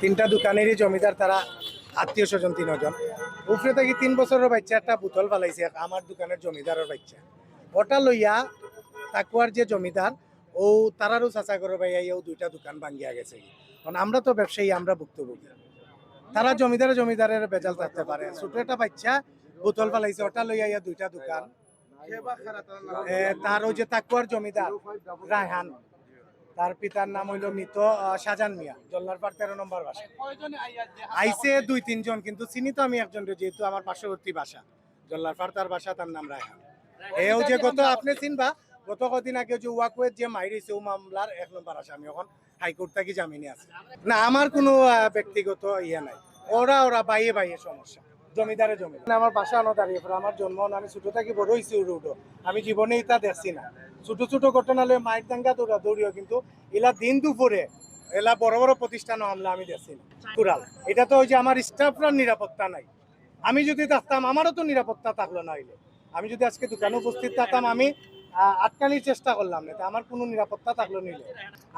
তিনটা দোকানেরই জমিদার, তারা আত্মীয় স্বজন তিনজন। উপরে থেকে তিন বছরের বাচ্চা, একটা বোতল ফালাইছে আমার দোকানের জমিদারের বাচ্চা। ওটা লইয়া তাকুয়ার যে জমিদার, ও তারারও চাচা করে ভাইয়া ও দুইটা দোকান ভাঙ্গিয়া গেছে। কারণ আমরা তো ব্যবসায়ী, আমরা ভুক্তভোগী। তারা জমিদারে জমিদারের বেজাল থাকতে পারে। ছোট একটা বাচ্চা, বোতল ফালাইছে ওটা লইয়া ইয়া দুইটা দোকান তার ওই যে তাকুয়ার জমিদার, রায়হান। তার পিতার নাম হইল মৃত শাহজাহান মিয়া, জল্লারপাড় তেরো নম্বর বাসা। আইসে দুই, তিনজন, কিন্তু চিনি তো আমি একজন, যেহেতু আমার পার্শ্ববর্তী বাসা। জল্লারপাড় তার বাসা, তার নাম রায়হান। এও যে গত, আপনি চিনবা, গত কদিন আগে যে ওয়াকুয়ের যে মাইরিছে ও মামলার এক নম্বর আসামি এখন হাইকোর্ট থেকে জামিনে আছে। না, আমার কোনো ব্যক্তিগত ইয়ে নাই। ওরা ওরা বাইয়ে বাইয়ে সমস্যা। জমিদারে জমি। আমার বাসা আনো দাঁড়িয়ে পড়ে, আমার জন্ম আমি ছোট থাকি বড় হয়েছি উড়ো আমি জীবনে এটা দেখছি না। ছোট ছোট ঘটনা হলে মায়ের দাঙ্গা দৌড়া দৌড়িও কিন্তু এলা দিন দুপুরে এলা বড় বড় প্রতিষ্ঠান হামলা আমি দেখছি না। কুরাল এটা তো ওই যে আমার স্টাফরার নিরাপত্তা নাই। আমি যদি থাকতাম, আমারও তো নিরাপত্তা থাকল না আমি যদি আজকে দোকানে উপস্থিত থাকতাম, আমি আটকানির চেষ্টা করলাম না আমার কোনো নিরাপত্তা থাকল নিলে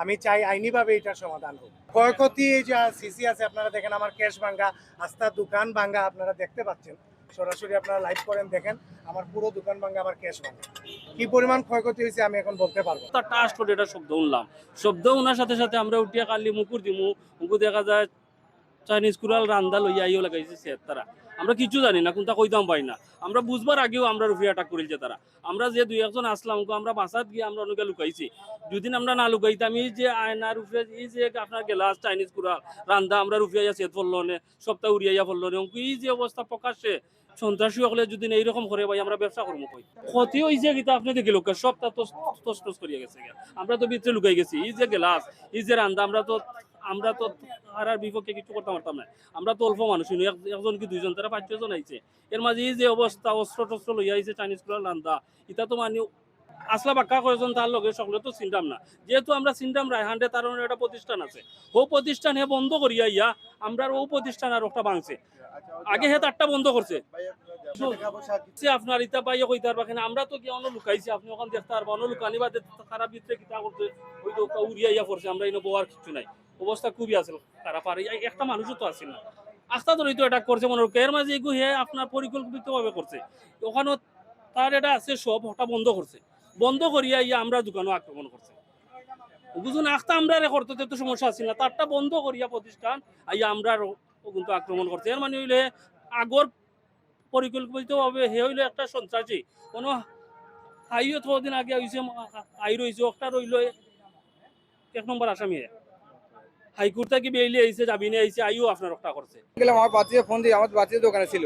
আমি চাই আইনিভাবে এটার সমাধান হোক। ক্ষয়ক্ষতি এই যে সিসি আছে, আপনারা দেখেন আমার ক্যাশ ভাঙ্গা আস্তার দোকান ভাঙ্গা, আপনারা দেখতে পাচ্ছেন। সরাসরি আপনারা লাইভ করেন, দেখেন, আমার পুরো দোকান ভাঙ্গা, আমার ক্যাশ ভাঙ্গা। কি পরিমাণ ক্ষয়ক্ষতি হয়েছে আমি এখন বলতে পারব। তার টাস করে এটা শব্দ শুনলাম শব্দ উনার সাথে সাথে আমরা উঠিয়া কালি মুকুর দিমু, মুকু দেখা যায়, চাইনিজ কুড়াল রান্দা লইয়া আইও লাগাইছে সে তারা। আমরা কিছু জানি না, কোনটা কইতাম পাই না। আমরা বুঝবার আগেও আমরা রুফি অ্যাটাক করিলছে তারা। আমরা যে দুই একজন আসলাম আমরা বাসাত গিয়ে আমরা অনেকে লুকাইছি। দুদিন আমরা না লুকাইতাম এই যে আয়না রুফিয়া, এই যে আপনার গেলাস, চাইনিজ কুড়াল, রান্দা, আমরা রুফিয়াইয়া সেত পড়ল নে সপ্তাহ উড়িয়াইয়া পড়ল নে এই যে অবস্থা প্রকাশ্যে সন্ত্রাসী হলে যদি এইরকম করে ভাই, আমরা ব্যবসা করব কই? ক্ষতি হয়েছে কিন্তু আপনি দেখি লোক সব তা টস করিয়া গেছে আমরা তো ভিতরে লুকাই গেছি, এই যে গেলাস, এই যে রান্দা, আমরা তো আমরা তো আর বিপক্ষে কিছু করতে পারতাম না। আমরা তো অল্প মানুষ একজন কি দুইজন, তারা পাঁচ ছজন আইছে। এর মাঝে এই যে অবস্থা, অস্ত্র টস্ত্র লইয়া আইছে চাইনিজ কুড়াল রান্দা এটা তো মানে আসলা বাক্কা কয়েকজন তার লগে সকলে তো চিন্তাম না। যেহেতু আমরা চিন্তাম রায়হান্ডে তার একটা প্রতিষ্ঠান আছে। ও প্রতিষ্ঠান হে বন্ধ করিয়া ইয়া আমরা ও প্রতিষ্ঠান আর একটা ভাঙছে। আগে হে তারটা বন্ধ করছে। আপনার ইতা আমরা তো অন্য লুকাইছি, আপনি ওখানে দেখতে পারবা অন্য লুকানি বাদে কিতা করছে, ওই তো উড়িয়া ইয়া পড়ছে, আমরা এনে বোয়ার কিছু নাই। অবস্থা খুবই আছে খারাপ আর একটা মানুষও তো না। ধরেই তো এটা করছে মনে এর মাঝে এগু হে আপনার পরিকল্পিতভাবে করছে। ওখানেও তার এটা আছে সব, ওটা বন্ধ করছে। বন্ধ করিয়া ইয়া আমরা দোকানও আক্রমণ করছে। বুঝুন, আখতা আমরা করতে তো সমস্যা আছে না। তারটা বন্ধ করিয়া প্রতিষ্ঠান আইয়া আমরা কিন্তু আক্রমণ করছে। এর মানে হইলে আগর পরিকল্পিতভাবে হে হইল একটা সন্ত্রাসী। কোনো হাইও দিন আগে হইছে আই রইছে একটা রইল এক নম্বর আসামি একটা আমার বাচ্চাকে ফোন দিয়ে, আমার বাচ্চাদের দোকানে ছিল।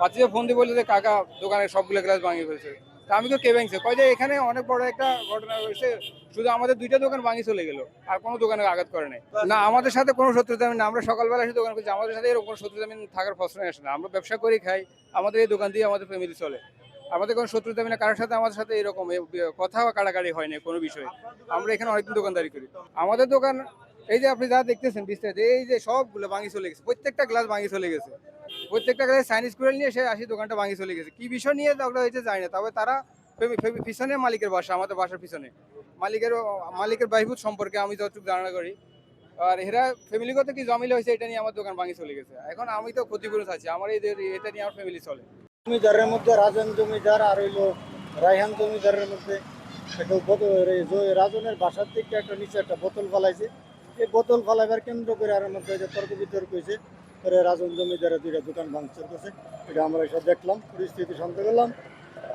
বাচ্চাকে ফোন দিয়ে বলল যে, কাকা দোকানে সবগুলো গ্লাস ভাঙিয়ে ফেলছে। তা আমি তো কে ভাঙছে কয় যে এখানে অনেক বড় একটা ঘটনা হয়েছে শুধু আমাদের দুইটা দোকান ভাঙি চলে গেল আর কোনো দোকানে আঘাত করে নাই। না আমাদের সাথে কোনো শত্রুতা না আমরা সকালবেলা এসে দোকান করছি আমাদের সাথে এরকম কোনো শত্রুতা থাকার প্রশ্ন আসে না। আমরা ব্যবসা করি খাই আমাদের এই দোকান দিয়ে আমাদের ফ্যামিলি চলে। আমাদের কোনো শত্রুতা না কারোর সাথে আমাদের সাথে এরকম কথা কাড়াকাড়ি হয় না কোনো বিষয়ে। আমরা এখানে অনেকদিন দোকানদারি করি। আমাদের দোকান এই যে আপনি যা দেখতেছেন বিস্তারিত এই যে সবগুলো ভাঙি চলে গেছে প্রত্যেকটা গ্লাস ভাঙি চলে গেছে। প্রত্যেকটা গ্লাস চাইনিজ কুড়াল নিয়ে সে আসি দোকানটা ভাঙিয়ে চলে গেছে। কি বিষয় নিয়ে ঝগড়া হয়েছে জানি না, তবে তারা পিছনে মালিকের বাসা, আমাদের বাসার পিছনে। মালিকের মালিকের বাইভূত সম্পর্কে আমি যতটুকু ধারণা করি, আর এরা ফ্যামিলিগত কি জমিলে হয়েছে এটা নিয়ে আমার দোকান ভাঙিয়ে চলে গেছে। এখন আমি তো ক্ষতিপূরণ আছি আমার এই এটা নিয়ে আমার ফ্যামিলি চলে। জমিদারের মধ্যে রাজন জমিদার আর হইল রায়হান জমিদারের মধ্যে রাজনের বাসার থেকে একটা নিচে একটা বোতল ফলাইছে। এই বোতল ফলাইবার কেন্দ্র করে আর মধ্যে তর্ক বিতর্ক হয়েছে পরে রাজন জমিদারের দুইটা দোকান ভাঙচুর করছে। এটা আমরা এসব দেখলাম, পরিস্থিতি শান্ত করলাম।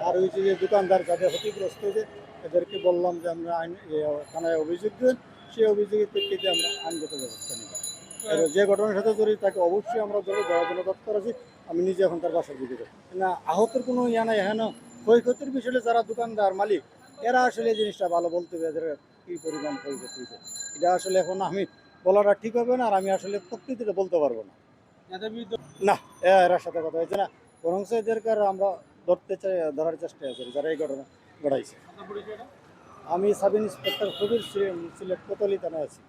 আর ওই যে দোকানদার যাদের ক্ষতিগ্রস্ত হয়েছে, এদেরকে বললাম যে আমরা আইন থানায় অভিযোগ দেন সেই অভিযোগের প্রেক্ষিতে আমরা আইনগত ব্যবস্থা নিব। যে ঘটনার সাথে জড়িত, তাকে অবশ্যই আমরা ধরে দেওয়ার জন্য তৎপর আছি। আমি নিজে এখন তার বাসার দিকে। না, আহতের কোনো ইয়া নাই হ্যাঁ ক্ষয়ক্ষতির বিষয়ে যারা দোকানদার, মালিক, এরা আসলে জিনিসটা ভালো বলতে হবে, এদের কী পরিমাণ ক্ষয়ক্ষতি এটা আসলে এখন আমি বলাটা ঠিক হবে না, আর আমি আসলে প্রকৃতিটা বলতে পারব না। না এরা সাথে কথা হয়েছে না। বরং এদেরকে আমরা ধরতে চাই ধরার চেষ্টায় আছে যারা এই ঘটনা ঘটাইছে। আমি সাব ইন্সপেক্টর কবির সিলেট কোতলি থানায় আছি।